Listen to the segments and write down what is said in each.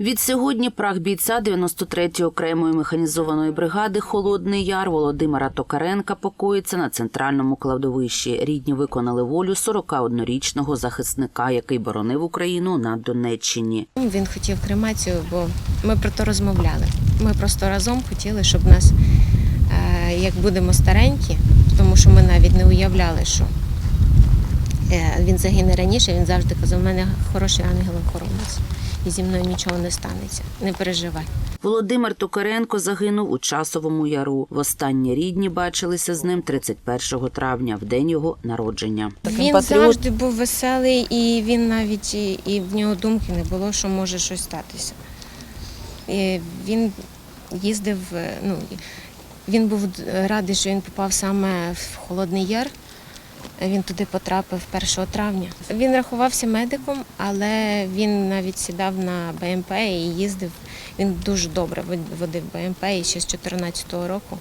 Від сьогодні прах бійця 93-ї окремої механізованої бригади Холодний Яр Володимира Токаренка покоїться на центральному кладовищі. Рідні виконали волю 41-річного захисника, який боронив Україну на Донеччині. Він хотів кремацію, бо ми про то розмовляли. Ми просто разом хотіли, щоб нас, е, як будемо старенькі, тому що ми навіть не уявляли, що е, він загине раніше, він завжди казав, у мене хороший ангел-охоронець, і зі мною нічого не станеться. Не переживай. Володимир Токаренко загинув у часовому яру. Востаннє рідні бачилися з ним 31 травня, в день його народження. Він патріот. завжди був веселий, і він навіть і, і в нього думки не було, що може щось статися. І він їздив, е, ну, він був радий, що він попав саме в Холодний Яр. Він туди потрапив 1 травня. Він рахувався медиком, але він навіть сідав на БМП і їздив. Він дуже добре вод- водив БМП і ще з 2014 року.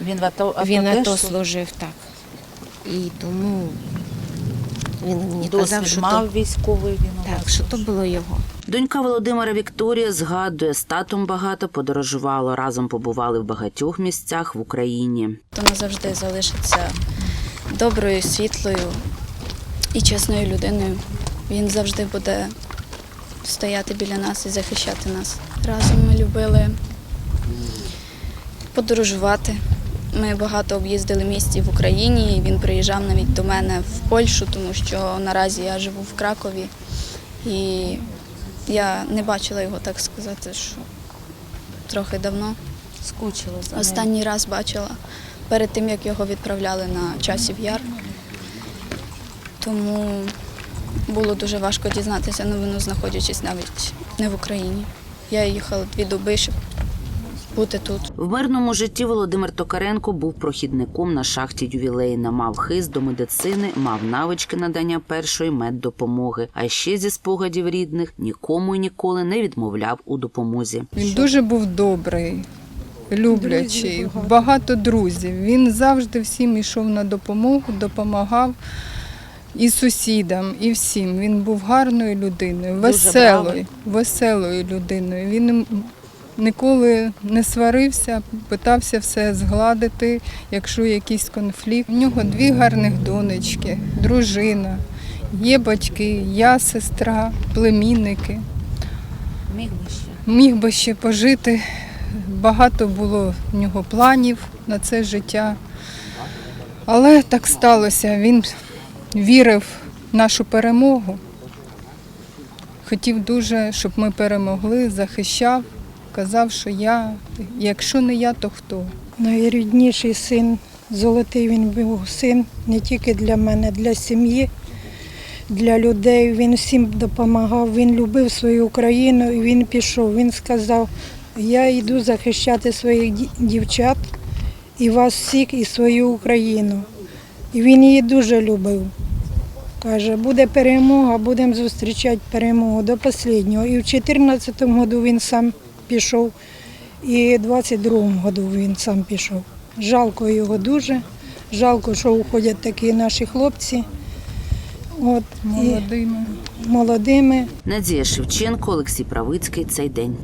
Він в АТО, АТО Він АТО служив? так. І тому він мені Досвід казав, що мав то, військовий він так, що то було його. Донька Володимира Вікторія згадує, з татом багато подорожувало. Разом побували в багатьох місцях в Україні. то назавжди залишиться доброю, світлою і чесною людиною. Він завжди буде стояти біля нас і захищати нас. Разом ми любили подорожувати. Ми багато об'їздили місць і в Україні. і Він приїжджав навіть до мене в Польщу, тому що наразі я живу в Кракові. І я не бачила його, так сказати, що трохи давно. Скучили за ним. Останній раз бачила перед тим, як його відправляли на часів яр. Тому було дуже важко дізнатися новину, знаходячись навіть не в Україні. Я їхала дві доби, щоб бути тут. В мирному житті Володимир Токаренко був прохідником на шахті ювілейна, мав хист до медицини, мав навички надання першої меддопомоги. А ще зі спогадів рідних нікому і ніколи не відмовляв у допомозі. Він дуже був добрий, люблячий, багато друзів. Він завжди всім йшов на допомогу, допомагав і сусідам, і всім. Він був гарною людиною, веселою, веселою людиною. Він ніколи не сварився, питався все згладити, якщо якийсь конфлікт. У нього дві гарних донечки, дружина, є батьки, я сестра, племінники Міг би ще. міг би ще пожити. Багато було в нього планів на це життя. Але так сталося. Він вірив в нашу перемогу. Хотів дуже, щоб ми перемогли, захищав, казав, що я, якщо не я, то хто? Найрідніший син, золотий він був син не тільки для мене, для сім'ї, для людей. Він всім допомагав, він любив свою Україну і він пішов. Він сказав, я йду захищати своїх дівчат і вас всіх, і свою Україну. І він її дуже любив. Каже, буде перемога, будемо зустрічати перемогу до останнього. І в 2014 году він сам пішов, і в 22-му году він сам пішов. Жалко його дуже. Жалко, що уходять такі наші хлопці. От, і Молодими. молодими. Надія Шевченко, Олексій Правицький. Цей день.